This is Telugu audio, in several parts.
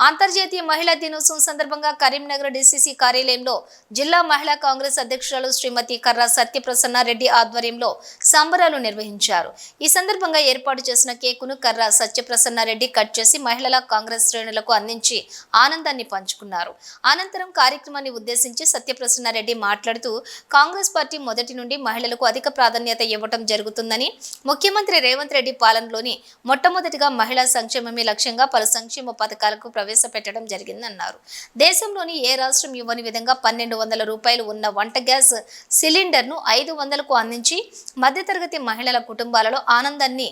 అంతర్జాతీయ మహిళా దినోత్సవం సందర్భంగా కరీంనగర్ డిసిసి కార్యాలయంలో జిల్లా మహిళా కాంగ్రెస్ అధ్యక్షురాలు శ్రీమతి కర్రా సత్యప్రసన్న రెడ్డి ఆధ్వర్యంలో సంబరాలు నిర్వహించారు. ఈ సందర్భంగా ఏర్పాటు చేసిన కేకును కర్రా సత్యప్రసన్న రెడ్డి కట్ చేసి మహిళల కాంగ్రెస్ శ్రేణులకు అందించి ఆనందాన్ని పంచుకున్నారు. అనంతరం కార్యక్రమాన్ని ఉద్దేశించి సత్యప్రసన్న రెడ్డి మాట్లాడుతూ కాంగ్రెస్ పార్టీ మొదటి నుండి మహిళలకు అధిక ప్రాధాన్యత ఇవ్వటం జరుగుతుందని ముఖ్యమంత్రి రేవంత్ రెడ్డి పాలనలోని మొట్టమొదటిగా మహిళా సంక్షేమమే లక్ష్యంగా పలు సంక్షేమ పథకాలకు ప్రవేశపెట్టడం జరిగిందన్నారు. దేశంలోని ఏ రాష్ట్రం ఇవ్వని విధంగా పన్నెండు వందల రూపాయలు ఉన్న వంట గ్యాస్ సిలిండర్ను ఐదు వందలకు అందించి మధ్యతరగతి మహిళల కుటుంబాలలో ఆనందాన్ని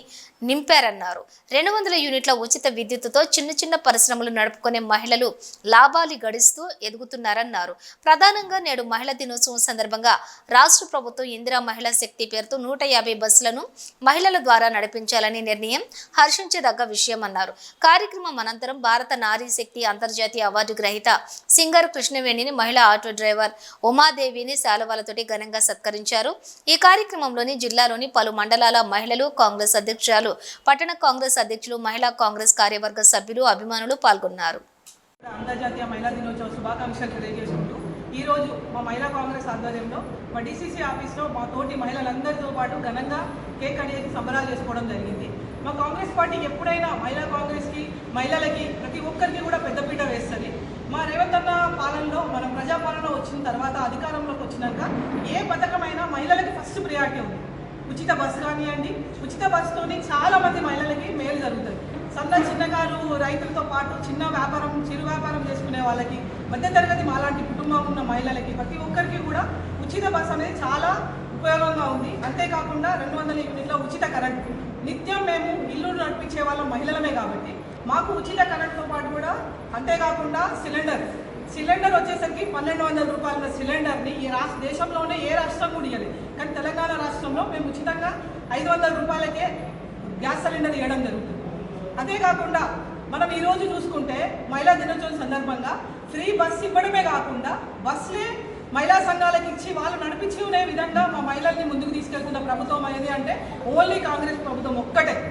నింపారన్నారు. రెండు వందల యూనిట్ల ఉచిత విద్యుత్తుతో చిన్న చిన్న పరిశ్రమలు నడుపుకునే మహిళలు లాభాలు గడిస్తూ ఎదుగుతున్నారన్నారు. ప్రధానంగా నేడు మహిళా దినోత్సవం సందర్భంగా రాష్ట్ర ప్రభుత్వం ఇందిరా మహిళా శక్తి పేరుతో నూట యాభై బస్సులను మహిళల ద్వారా నడిపించాలని నిర్ణయం హర్షించదగ్గ విషయం అన్నారు కార్యక్రమం అనంతరం భారత నారీ శక్తి అంతర్జాతీయ అవార్డు గ్రహీత సింగర్ కృష్ణవేణిని మహిళా ఆటో డ్రైవర్ ఉమాదేవిని శాలువాలతోటి ఘనంగా సత్కరించారు. ఈ కార్యక్రమంలోని జిల్లాలోని పలు మండలాల మహిళలు కాంగ్రెస్ అధ్యక్షురాలు పట్టణ కాంగ్రెస్ అధ్యక్షులు మహిళా కాంగ్రెస్ కార్యవర్గ సభ్యులు అభిమానులు పాల్గొన్నారు. అంతర్జాతీయ మహిళా దినోత్సవ శుభాకాంక్షలు తెలియజేసుకుంటూ ఈరోజు మా మహిళా కాంగ్రెస్ ఆధ్వర్యంలో మా డీసీసీ ఆఫీస్లో మా తోటి మహిళలందరితో పాటు ఘనంగా కేక్ అనేది సంబరాలు చేసుకోవడం జరిగింది. మా కాంగ్రెస్ పార్టీ ఎప్పుడైనా మహిళా కాంగ్రెస్కి మహిళలకి ప్రతి ఒక్కరికి కూడా పెద్దపీట వేస్తుంది. మా రేవంత్ అన్న పాలనలో మన ప్రజాపాలన వచ్చిన తర్వాత అధికారంలోకి వచ్చినాక ఏ పథకమైనా మహిళలకి ఫస్ట్ ప్రియారిటీ ఉంది. ఉచిత బస్సు కానివ్వండి ఉచిత బస్సుతోని చాలా మంది మహిళలకి మేలు జరుగుతుంది. సన్న చిన్నకారు రైతులతో పాటు చిన్న వ్యాపారం చిరు వ్యాపారం చేసుకునే వాళ్ళకి మధ్యతరగతి మాలాంటి కుటుంబం ఉన్న మహిళలకి ప్రతి ఒక్కరికి కూడా ఉచిత బస్సు అనేది చాలా ఉపయోగంగా ఉంది. అంతేకాకుండా రెండు వందల యూనిట్ల ఉచిత కరెంట్. నిత్యం మేము ఇల్లు నడిపించే వాళ్ళం మహిళలమే కాబట్టి. మాకు ఉచిత కరెంట్తో పాటు కూడా అంతేకాకుండా సిలిండర్. సిలిండర్ వచ్చేసరికి పన్నెండు వందల రూపాయల సిలిండర్ని ఈ రాష్ట్ర దేశంలోనే ఏ రాష్ట్రం కూడా ఇవ్వలేదు కానీ తెలంగాణ రాష్ట్రంలో మేము ఉచితంగా ఐదు వందల రూపాయలకే గ్యాస్ సిలిండర్ ఇవ్వడం జరుగుతుంది. అంతేకాకుండా మనం ఈరోజు చూసుకుంటే మహిళా దినోత్సవం సందర్భంగా ఫ్రీ బస్ ఇవ్వడమే కాకుండా బస్సులే మహిళా సంఘాలకు ఇచ్చి వాళ్ళు నడిపించుకునే విధంగా మా మహిళల్ని ముందుకు తీసుకెళ్తున్న ప్రభుత్వం అనేది అంటే ఓన్లీ కాంగ్రెస్ ప్రభుత్వం ఒక్కటే.